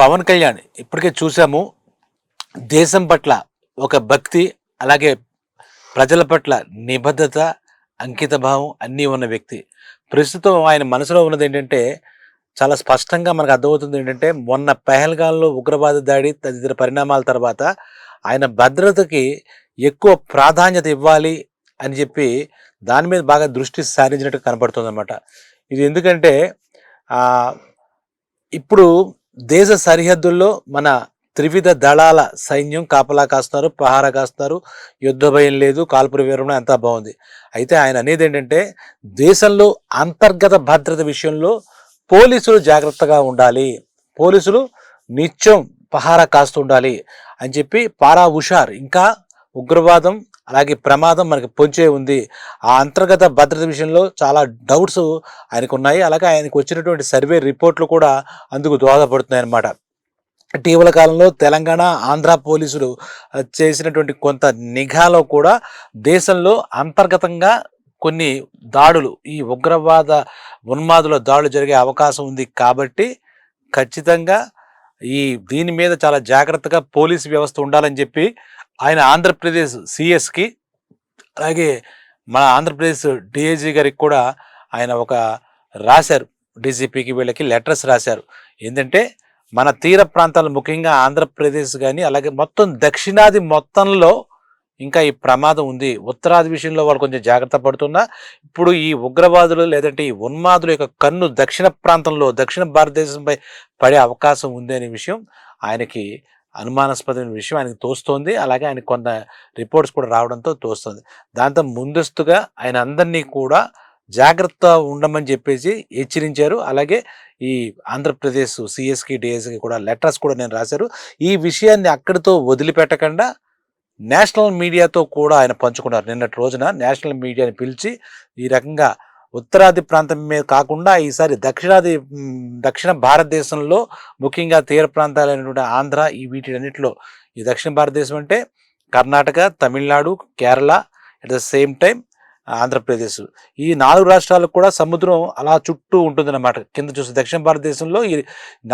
పవన్ కళ్యాణ్ ఇప్పటికే చూసాము. దేశం పట్ల ఒక భక్తి అలాగే ప్రజల పట్ల నిబద్ధత అంకితభావం అన్నీ ఉన్న వ్యక్తి. ప్రస్తుతం ఆయన మనసులో ఉన్నది ఏంటంటే చాలా స్పష్టంగా మనకు అర్థమవుతుంది ఏంటంటే మొన్న పెహల్గాన్లో ఉగ్రవాద దాడి తదితర పరిణామాల తర్వాత ఆయన భద్రతకి ఎక్కువ ప్రాధాన్యత ఇవ్వాలి అని చెప్పి దాని మీద బాగా దృష్టి సారించినట్టు కనపడుతుంది అనమాట ఇది ఎందుకంటే ఇప్పుడు దేశ సరిహద్దుల్లో మన త్రివిధ దళాల సైన్యం కాపలా కాస్తున్నారు పహారా కాస్తున్నారు. యుద్ధ భయం లేదు కాల్పుర వివరణ అంతా బాగుంది. అయితే ఆయన అనేది ఏంటంటే దేశంలో అంతర్గత భద్రత విషయంలో పోలీసులు జాగ్రత్తగా ఉండాలి. పోలీసులు నిత్యం పహారా కాస్తూ ఉండాలి అని చెప్పి పారా హుషార్ ఇంకా ఉగ్రవాదం అలాగే ప్రమాదం మనకి పొంచే ఉంది. ఆ అంతర్గత భద్రత విషయంలో చాలా డౌట్స్ ఆయనకు ఉన్నాయి అలాగే ఆయనకు వచ్చినటువంటి సర్వే రిపోర్ట్లు కూడా అందుకు దోహదపడుతున్నాయి అన్నమాట. ఇటీవల కాలంలో తెలంగాణ ఆంధ్ర పోలీసులు చేసినటువంటి కొంత నిఘాలో కూడా దేశంలో అంతర్గతంగా కొన్ని దాడులు ఈ ఉగ్రవాద ఉన్మాదుల దాడులు జరిగే అవకాశం ఉంది కాబట్టి ఖచ్చితంగా ఈ దీని మీద చాలా జాగ్రత్తగా పోలీసు వ్యవస్థ ఉండాలని చెప్పి ఆయన ఆంధ్రప్రదేశ్ సిఎస్కి అలాగే మన ఆంధ్రప్రదేశ్ డిఐజీ గారికి కూడా ఆయన ఒక రాశారు. డీజీపీకి వీళ్ళకి లెటర్స్ రాశారు. ఏంటంటే మన తీర ప్రాంతాలు ముఖ్యంగా ఆంధ్రప్రదేశ్ కానీ అలాగే మొత్తం దక్షిణాది మొత్తంలో ఇంకా ఈ ప్రమాదం ఉంది. ఉత్తరాది విషయంలో వాళ్ళు కొంచెం జాగ్రత్త పడుతున్నా ఇప్పుడు ఈ ఉగ్రవాదులు లేదంటే ఈ ఉన్మాదుల యొక్క కన్ను దక్షిణ ప్రాంతంలో దక్షిణ భారతదేశంపై పడే అవకాశం ఉంది అనే విషయం ఆయనకి అనుమానాస్పదమైన విషయం ఆయనకు తోస్తోంది. అలాగే ఆయన కొంత రిపోర్ట్స్ కూడా రావడంతో తోస్తుంది. దాంతో ముందస్తుగా ఆయన అందరినీ కూడా జాగ్రత్త ఉండమని చెప్పేసి హెచ్చరించారు. అలాగే ఈ ఆంధ్రప్రదేశ్ సిఎస్కి డిఎస్కి కూడా లెటర్స్ కూడా నేను రాశారు. ఈ విషయాన్ని అక్కడితో వదిలిపెట్టకుండా నేషనల్ మీడియాతో కూడా ఆయన పంచుకున్నారు. నిన్నటి రోజున నేషనల్ మీడియాని పిలిచి ఈ రకంగా ఉత్తరాది ప్రాంతం మీద కాకుండా ఈసారి దక్షిణాది దక్షిణ భారతదేశంలో ముఖ్యంగా తీర ప్రాంతాలైనటువంటి ఆంధ్ర ఈ వీటిలన్నిటిలో ఈ దక్షిణ భారతదేశం అంటే Karnataka Tamil Nadu Kerala at the same time Andhra Pradesh. ఈ నాలుగు రాష్ట్రాలకు కూడా సముద్రం అలా చుట్టూ ఉంటుందన్నమాట. కింద చూస్తే దక్షిణ భారతదేశంలో ఈ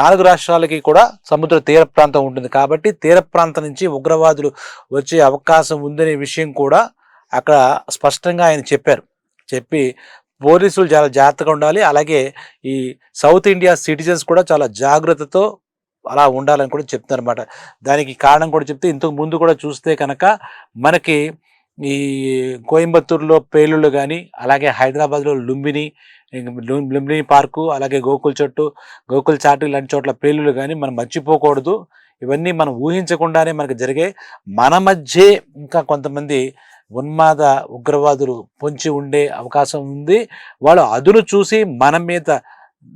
నాలుగు రాష్ట్రాలకి కూడా సముద్ర తీర ప్రాంతం ఉంటుంది. కాబట్టి తీర ప్రాంతం నుంచి ఉగ్రవాదులు వచ్చే అవకాశం ఉందనే విషయం కూడా అక్కడ స్పష్టంగా ఆయన చెప్పారు. చెప్పి పోలీసులు చాలా జాగ్రత్తగా ఉండాలి. అలాగే ఈ సౌత్ ఇండియా సిటిజన్స్ కూడా చాలా జాగ్రత్తతో అలా ఉండాలని కూడా చెప్తున్నారు అనమాట దానికి కారణం కూడా చెప్తే ఇంతకు ముందు కూడా చూస్తే కనుక మనకి ఈ కోయంబత్తూరులో పేలుళ్ళు కానీ అలాగే హైదరాబాద్లో లుంబిని లుంబిని పార్కు అలాగే గోకుల్ చెట్టు గోకుల్ చాటు ఇలాంటి చోట్ల పేలుళ్ళు కానీ మనం మర్చిపోకూడదు. ఇవన్నీ మనం ఊహించకుండానే మనకు జరిగే మన మధ్యే ఇంకా కొంతమంది ఉన్మాద ఉగ్రవాదులు పొంచి ఉండే అవకాశం ఉంది. వాళ్ళు అదును చూసి మన మీద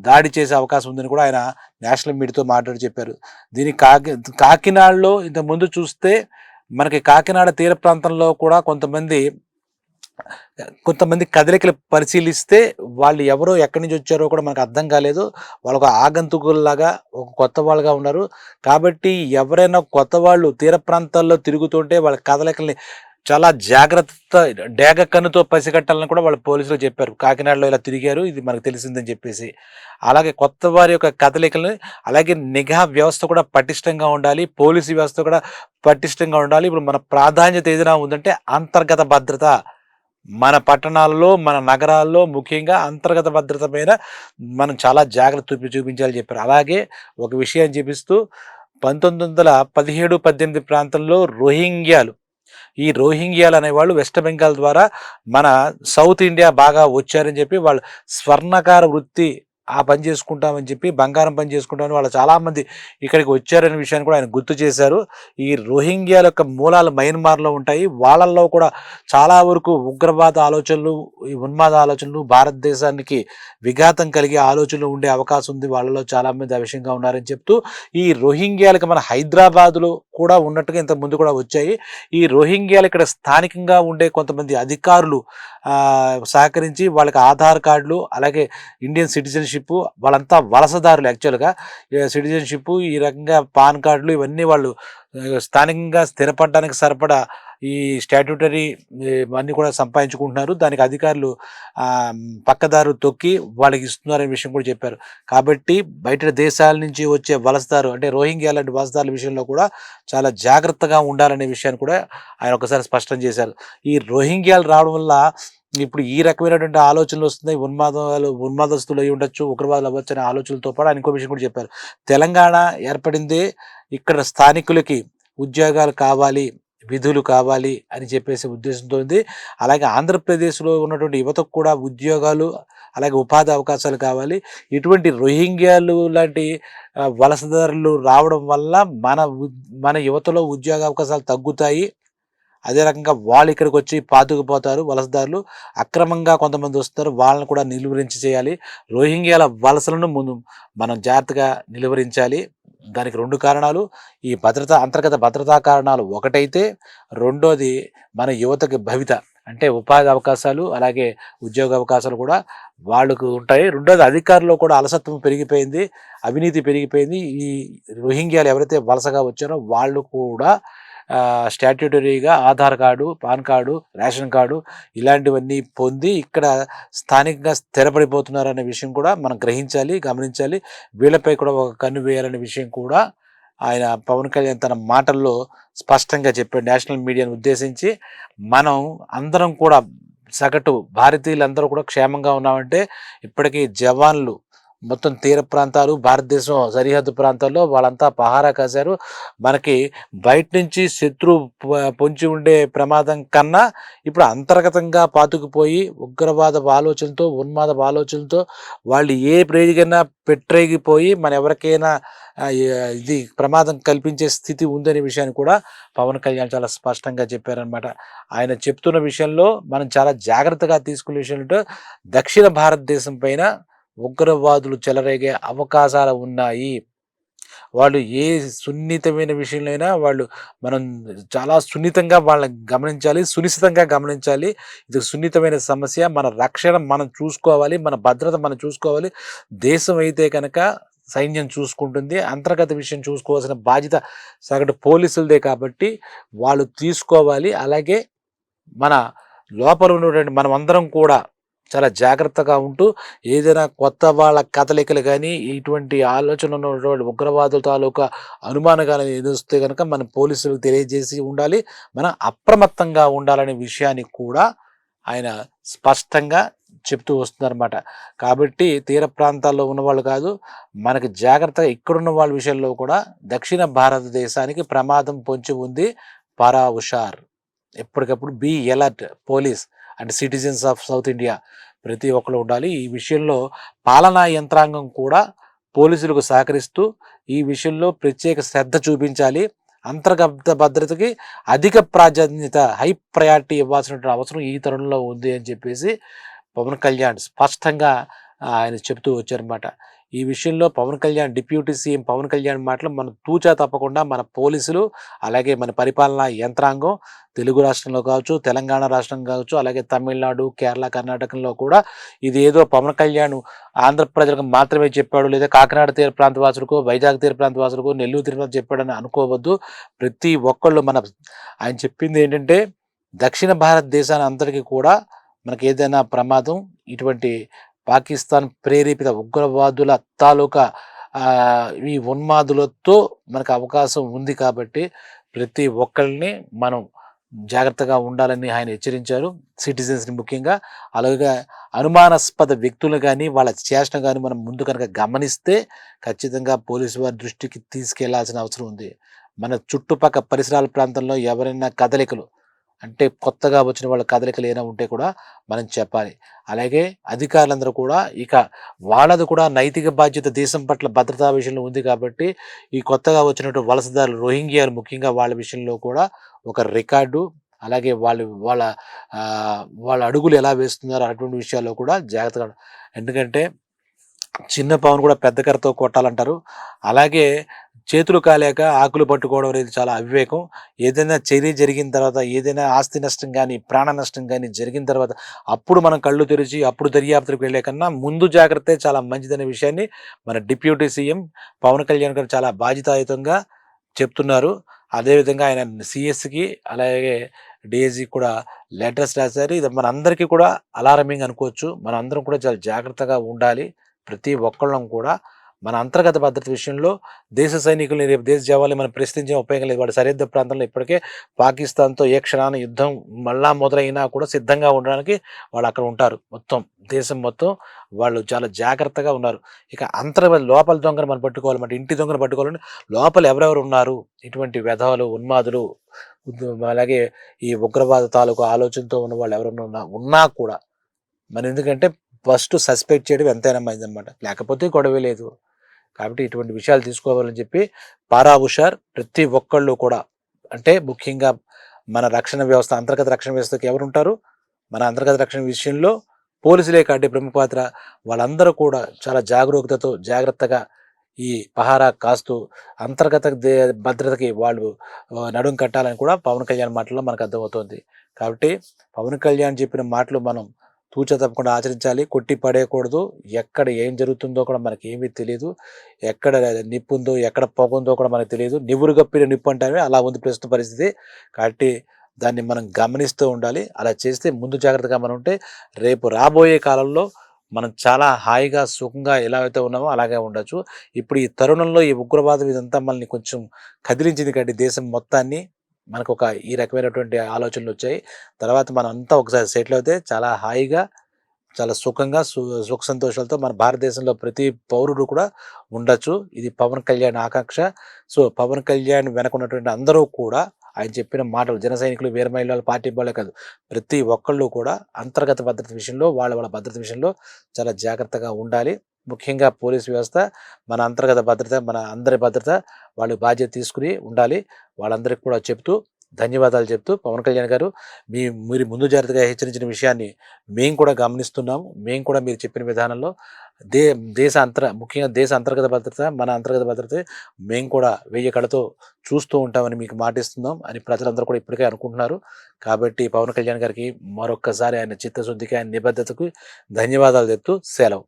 దాడి చేసే అవకాశం ఉందని కూడా ఆయన నేషనల్ మీడియాతో మాట్లాడి చెప్పారు. దీని కాకి కాకినాడలో ఇంతకుముందు ముందు చూస్తే మనకి కాకినాడ తీర ప్రాంతంలో కూడా కొంతమంది కొంతమంది కదలికలు పరిశీలిస్తే వాళ్ళు ఎవరో ఎక్కడి నుంచి వచ్చారో కూడా మనకు అర్థం కాలేదు. వాళ్ళు ఒక ఆగంతుకుల్లాగా ఒక కొత్త వాళ్ళుగా ఉన్నారు. కాబట్టి ఎవరైనా కొత్త వాళ్ళు తీర ప్రాంతాల్లో తిరుగుతుంటే వాళ్ళ కదలికల్ని చాలా జాగ్రత్త డేగ కన్నుతో పసిగట్టాలని కూడా వాళ్ళు పోలీసులు చెప్పారు. కాకినాడలో ఇలా తిరిగారు ఇది మనకు తెలిసిందని చెప్పేసి. అలాగే కొత్త వారి యొక్క కదలికలను అలాగే నిఘా వ్యవస్థ కూడా పటిష్టంగా ఉండాలి పోలీసు వ్యవస్థ కూడా పటిష్టంగా ఉండాలి. ఇప్పుడు మన ప్రాధాన్యత ఏదైనా ఉందంటే అంతర్గత భద్రత. మన పట్టణాల్లో మన నగరాల్లో ముఖ్యంగా అంతర్గత భద్రత మీద మనం చాలా జాగ్రత్త చూపి చూపించాలని చెప్పారు. అలాగే ఒక విషయం చూపిస్తూ పంతొమ్మిది వందల పదిహేడు పద్దెనిమిది ప్రాంతంలో రోహింగ్యాలు ఈ రోహింగ్యాలు అనేవాళ్ళు వెస్ట్ బెంగాల్ ద్వారా మన సౌత్ ఇండియా బాగా వచ్చారని చెప్పి వాళ్ళు స్వర్ణకార వృత్తి ఆ పని చేసుకుంటామని చెప్పి బంగారం పని చేసుకుంటామని వాళ్ళు చాలామంది ఇక్కడికి వచ్చారనే విషయాన్ని కూడా ఆయన గుర్తు చేశారు. ఈ రోహింగ్యాల యొక్క మూలాలు మయన్మార్లో ఉంటాయి. వాళ్ళల్లో కూడా చాలా వరకు ఉగ్రవాద ఆలోచనలు ఈ ఉన్మాద ఆలోచనలు భారతదేశానికి విఘాతం కలిగే ఆలోచనలు ఉండే అవకాశం ఉంది. వాళ్ళలో చాలామంది ఆ విషయంగా ఉన్నారని చెప్తూ ఈ రోహింగ్యాలకు మన హైదరాబాద్లో కూడా ఉన్నట్టుగా ఇంత ముందు కూడా వచ్చాయి. ఈ రోహింగ్యాలు ఇక్కడ స్థానికంగా ఉండే కొంతమంది అధికారులు సహకరించి వాళ్ళకి ఆధార్ కార్డులు అలాగే ఇండియన్ సిటిజన్షిప్ వాళ్ళంతా వలసదారులు యాక్చువల్గా సిటిజన్షిప్ ఈ రకంగా పాన్ కార్డులు ఇవన్నీ వాళ్ళు స్థానికంగా స్థిరపడడానికి సరిపడా ఈ స్టాట్యూటరీ అన్నీ కూడా సంపాదించుకుంటున్నారు. దానికి అధికారులు పక్కదారు తొక్కి వాళ్ళకి ఇస్తున్నారనే విషయం కూడా చెప్పారు. కాబట్టి బయట దేశాల నుంచి వచ్చే వలసదారు అంటే రోహింగ్యా లాంటి వలసదారుల విషయంలో కూడా చాలా జాగ్రత్తగా ఉండాలనే విషయాన్ని కూడా ఆయన ఒకసారి స్పష్టం చేశారు. ఈ రోహింగ్యాలు రావడం వల్ల ఇప్పుడు ఈ రకమైనటువంటి ఆలోచనలు వస్తున్నాయి. ఉన్మాదాలు ఉన్మాదస్తులు అయి ఉండొచ్చు ఉగ్రవాదులు అవ్వచ్చు అనే ఆలోచనలతో పాటు ఆయన ఇంకో విషయం కూడా చెప్పారు. తెలంగాణ ఏర్పడిందే ఇక్కడ స్థానికులకి ఉద్యోగాలు కావాలి విధులు కావాలి అని చెప్పేసి ఉద్దేశంతో ఉంది. అలాగే ఆంధ్రప్రదేశ్లో ఉన్నటువంటి యువతకు కూడా ఉద్యోగాలు అలాగే ఉపాధి అవకాశాలు కావాలి. ఇటువంటి రోహింగ్యాలు లాంటి వలసదారులు రావడం వల్ల మన మన యువతలో ఉద్యోగ అవకాశాలు తగ్గుతాయి. అదే రకంగా వాళ్ళు ఇక్కడికి వచ్చి పాతుకుపోతారు వలసదారులు. అక్రమంగా కొంతమంది వస్తారు వాళ్ళని కూడా నిలువరించి చేయాలి. రోహింగ్యాల వలసలను ముందు మనం జాగ్రత్తగా నిలువరించాలి. దానికి రెండు కారణాలు. ఈ భద్రత అంతర్గత భద్రతా కారణాలు ఒకటైతే రెండోది మన యువతకి భవిత అంటే ఉపాధి అవకాశాలు అలాగే ఉద్యోగ అవకాశాలు కూడా వాళ్ళకు ఉంటాయి. రెండోది అధికారుల్లో కూడా అలసత్వం పెరిగిపోయింది అవినీతి పెరిగిపోయింది. ఈ రోహింగ్యాలు ఎవరైతే వలసగా వచ్చారో వాళ్ళు కూడా స్టాట్యూటరీగా Aadhaar card PAN card ration card ఇలాంటివన్నీ పొంది ఇక్కడ స్థానికంగా స్థిరపడిపోతున్నారు అనే విషయం కూడా మనం గ్రహించాలి గమనించాలి. వీళ్ళపై కూడా ఒక కన్ను వేయాలనే విషయం కూడా ఆయన పవన్ కళ్యాణ్ తన మాటల్లో స్పష్టంగా చెప్పాడు. నేషనల్ మీడియాను ఉద్దేశించి మనం అందరం కూడా సగటు భారతీయులందరూ కూడా క్షేమంగా ఉన్నామంటే ఇప్పటికీ జవాన్లు మొత్తం తీర ప్రాంతాలు భారతదేశం సరిహద్దు ప్రాంతాల్లో వాళ్ళంతా పహారా కాశారు. మనకి బయట నుంచి శత్రు పొంచి ఉండే ప్రమాదం కన్నా ఇప్పుడు అంతర్గతంగా పాతుకుపోయి ఉగ్రవాద ఆలోచనతో ఉన్మాద ఆలోచనతో వాళ్ళు ఏ ప్రేరికైనా పెట్టరేగిపోయి మన ఎవరికైనా ఇది ప్రమాదం కల్పించే స్థితి ఉందనే విషయాన్ని కూడా పవన్ కళ్యాణ్ చాలా స్పష్టంగా చెప్పారనమాట ఆయన చెప్తున్న విషయంలో మనం చాలా జాగ్రత్తగా తీసుకునే విషయంలో దక్షిణ భారతదేశం పైన ఉగ్రవాదులు చెలరేగే అవకాశాలు ఉన్నాయి. వాళ్ళు ఏ సున్నితమైన విషయంలో వాళ్ళు మనం చాలా సున్నితంగా వాళ్ళని గమనించాలి సునిశ్చితంగా గమనించాలి. ఇది సున్నితమైన సమస్య. మన రక్షణ మనం చూసుకోవాలి మన భద్రత మనం చూసుకోవాలి. దేశం అయితే కనుక సైన్యం చూసుకుంటుంది అంతర్గత విషయం చూసుకోవాల్సిన బాధ్యత సగటు పోలీసులదే కాబట్టి వాళ్ళు తీసుకోవాలి. అలాగే మన లోపల ఉన్నటువంటి మనం అందరం కూడా చాలా జాగ్రత్తగా ఉంటూ ఏదైనా కొత్త వాళ్ళ కదలికలు కానీ ఇటువంటి ఆలోచన ఉన్నటువంటి ఉగ్రవాదుల తాలూకా అనుమానం కానీ ఎదురుస్తే కనుక మన పోలీసులకు తెలియజేసి ఉండాలి. మనం అప్రమత్తంగా ఉండాలనే విషయాన్ని కూడా ఆయన స్పష్టంగా చెప్తూ వస్తున్నారన్నమాట. కాబట్టి తీర ప్రాంతాల్లో ఉన్నవాళ్ళు కాదు మనకి జాగ్రత్తగా ఇక్కడున్న వాళ్ళ విషయంలో కూడా దక్షిణ భారతదేశానికి ప్రమాదం పొంచి ఉంది. పరా హుషార్ ఎప్పటికప్పుడు be alert police. And citizens of South India ప్రతి ఒక్కరు ఉండాలి. ఈ విషయంలో పాలనా యంత్రాంగం కూడా పోలీసులకు సహకరిస్తూ ఈ విషయంలో ప్రత్యేక శ్రద్ధ చూపించాలి. అంతర్గత భద్రతకి అధిక ప్రాధాన్యత హై ప్రయారిటీ ఇవ్వాల్సినటువంటి అవసరం ఈ తరుణంలో ఉంది అని చెప్పేసి పవన్ కళ్యాణ్ స్పష్టంగా ఆయన చెబుతూ వచ్చారన్నమాట. ఈ విషయంలో పవన్ కళ్యాణ్ డిప్యూటీ సీఎం పవన్ కళ్యాణ్ మాటలు మన తూచా తప్పకుండా మన పోలీసులు అలాగే మన పరిపాలనా యంత్రాంగం తెలుగు రాష్ట్రంలో కావచ్చు తెలంగాణ రాష్ట్రం కావచ్చు అలాగే తమిళనాడు కేరళ కర్ణాటకలో కూడా ఇది ఏదో పవన్ కళ్యాణ్ ఆంధ్ర ప్రజలకు మాత్రమే చెప్పాడు లేదా కాకినాడ తీర ప్రాంత వాసులకు వైజాగ్ తీర ప్రాంత వాసులకు నెల్లూరు తీర చెప్పాడని అనుకోవద్దు. ప్రతి ఒక్కళ్ళు మన ఆయన చెప్పింది ఏంటంటే దక్షిణ భారతదేశాన్ని అందరికీ కూడా మనకి ఏదైనా ప్రమాదం ఇటువంటి పాకిస్తాన్ ప్రేరేపిత ఉగ్రవాదుల తాలూకా ఈ ఉన్మాదులతో మనకు అవకాశం ఉంది కాబట్టి ప్రతి ఒక్కరిని మనం జాగ్రత్తగా ఉండాలని ఆయన హెచ్చరించారు. సిటిజన్స్ని ముఖ్యంగా అలాగే అనుమానాస్పద వ్యక్తులు కానీ వాళ్ళ చేష్టం కానీ మనం ముందు కనుక గమనిస్తే ఖచ్చితంగా పోలీసు వారి దృష్టికి తీసుకెళ్ళాల్సిన అవసరం ఉంది. మన చుట్టుపక్క పరిసరాల ప్రాంతంలో ఎవరైనా కదలికలు అంటే కొత్తగా వచ్చిన వాళ్ళ కదలికలు ఏమైనా ఉంటే కూడా మనం చెప్పాలి. అలాగే అధికారులందరూ కూడా ఇక వాళ్ళది కూడా నైతిక బాధ్యత దేశం పట్ల భద్రతా విషయంలో ఉంది కాబట్టి ఈ కొత్తగా వచ్చినటువంటి వలసదారులు రోహింగ్యాలు ముఖ్యంగా వాళ్ళ విషయంలో కూడా ఒక రికార్డు అలాగే వాళ్ళు వాళ్ళ వాళ్ళ అడుగులు ఎలా వేస్తున్నారో అటువంటి విషయాల్లో కూడా జాగ్రత్తగా ఎందుకంటే చిన్న పవన్ కూడా పెద్ద కర్రతో కొట్టాలంటారు. అలాగే చేతులు కాలేక ఆకులు పట్టుకోవడం అనేది చాలా అవివేకం. ఏదైనా చర్య జరిగిన తర్వాత ఏదైనా ఆస్తి నష్టం కానీ ప్రాణ నష్టం కానీ జరిగిన తర్వాత అప్పుడు మనం కళ్ళు తెరిచి అప్పుడు దర్యాప్తులకు వెళ్ళే కన్నా ముందు జాగ్రత్తే చాలా మంచిదనే విషయాన్ని మన డిప్యూటీ సీఎం పవన్ కళ్యాణ్ గారు చాలా బాధ్యతాయుతంగా చెప్తున్నారు. అదేవిధంగా ఆయన సిఎస్కి అలాగే డిఎస్సి కూడా లెటర్స్ రాశారు. ఇది మన అందరికీ కూడా అలారమింగ్ అనుకోవచ్చు. మనందరం కూడా చాలా జాగ్రత్తగా ఉండాలి. ప్రతి ఒక్కళ్ళం కూడా మన అంతర్గత భద్రత విషయంలో దేశ సైనికుల్ని రేపు దేశ జవాన్ని మనం ప్రశ్నించే ఉపయోగం లేదు. వాడు సరిహద్దు ప్రాంతంలో ఇప్పటికే పాకిస్తాన్తో ఏ క్షణాన యుద్ధం మళ్ళా మొదలైనా కూడా సిద్ధంగా ఉండడానికి వాళ్ళు అక్కడ ఉంటారు. మొత్తం దేశం మొత్తం వాళ్ళు చాలా జాగ్రత్తగా ఉన్నారు. ఇక అంతర్ లోపల దొంగను మనం పట్టుకోవాలంటే ఇంటి దొంగను పట్టుకోవాలంటే లోపల ఎవరెవరు ఉన్నారు? ఇటువంటి వ్యధవలు ఉన్మాదులు అలాగే ఈ ఉగ్రవాద తాలూకు ఆలోచనతో ఉన్న వాళ్ళు ఎవరైనా ఉన్నా ఉన్నా కూడా. మరి ఎందుకంటే ఫస్ట్ సస్పెక్ట్ చేయడం ఎంతైనా మంది అనమాట లేకపోతే గొడవ లేదు. కాబట్టి ఇటువంటి విషయాలు తీసుకోవాలని చెప్పి పారా హుషార్ ప్రతి ఒక్కళ్ళు కూడా అంటే ముఖ్యంగా మన రక్షణ వ్యవస్థ అంతర్గత రక్షణ వ్యవస్థకి ఎవరు ఉంటారు మన అంతర్గత రక్షణ విషయంలో పోలీసులే కాటి ప్రముఖ పాత్ర. వాళ్ళందరూ కూడా చాలా జాగరూకతతో జాగ్రత్తగా ఈ పహారా కాస్తూ అంతర్గత దే- భద్రతకి వాళ్ళు నడుం కట్టాలని కూడా పవన్ కళ్యాణ్ మాటల్లో మనకు అర్థమవుతుంది. కాబట్టి పవన్ కళ్యాణ్ చెప్పిన మాటలు మనం తూచ తప్పకుండా ఆచరించాలి. కొట్టి పడేయకూడదు. ఎక్కడ ఏం జరుగుతుందో కూడా మనకి ఏమీ తెలియదు ఎక్కడ నిప్పు ఉందో ఎక్కడ పొగ ఉందో కూడా మనకు తెలియదు నివురు గప్పిన నిప్పు అంటే అలా ఉంది ప్రస్తుత పరిస్థితి. కాబట్టి దాన్ని మనం గమనిస్తూ ఉండాలి. అలా చేస్తే ముందు జాగ్రత్తగా మనం ఉంటే రేపు రాబోయే కాలంలో మనం చాలా హాయిగా సుఖంగా ఎలా అయితే ఉన్నామో అలాగే ఉండొచ్చు. ఇప్పుడు ఈ తరుణంలో ఈ ఉగ్రవాదం ఇదంతా మనల్ని కొంచెం కదిలించింది కాబట్టి దేశం మొత్తాన్ని మనకు ఒక ఈ రకమైనటువంటి ఆలోచనలు వచ్చాయి. తర్వాత మనం అంతా ఒకసారి సెటిల్ అవుతే చాలా హాయిగా చాలా సుఖంగా సు సుఖ సంతోషాలతో మన భారతదేశంలో ప్రతి పౌరుడు కూడా ఉండొచ్చు. ఇది పవన్ కళ్యాణ్ ఆకాంక్ష. సో పవన్ కళ్యాణ్ వెనక ఉన్నటువంటి అందరూ కూడా ఆయన చెప్పిన మాటలు జన సైనికులు వీర పార్టీ వాళ్ళే కాదు ప్రతి ఒక్కళ్ళు కూడా అంతర్గత భద్రత విషయంలో వాళ్ళ వాళ్ళ భద్రత విషయంలో చాలా జాగ్రత్తగా ఉండాలి. ముఖ్యంగా పోలీస్ వ్యవస్థ మన అంతర్గత భద్రత మన అందరి భద్రత వాళ్ళు బాధ్యత తీసుకుని ఉండాలి. వాళ్ళందరికీ కూడా చెప్తూ ధన్యవాదాలు చెప్తూ పవన్ కళ్యాణ్ గారు మీ మీరు ముందు జాగ్రత్తగా హెచ్చరించిన విషయాన్ని మేము కూడా గమనిస్తున్నాము. మేము కూడా మీరు చెప్పిన విధానంలో దే దేశ అంతర ముఖ్యంగా దేశ అంతర్గత భద్రత మన అంతర్గత భద్రత మేము కూడా వెయ్యి కళతో చూస్తూ ఉంటామని మీకు మాటిస్తున్నాం అని ప్రజలందరూ కూడా ఇప్పటికే అనుకుంటున్నారు. కాబట్టి పవన్ కళ్యాణ్ గారికి మరొక్కసారి ఆయన చిత్తశుద్ధికి ఆయన నిబద్ధతకు ధన్యవాదాలు చెప్తూ సెలవు.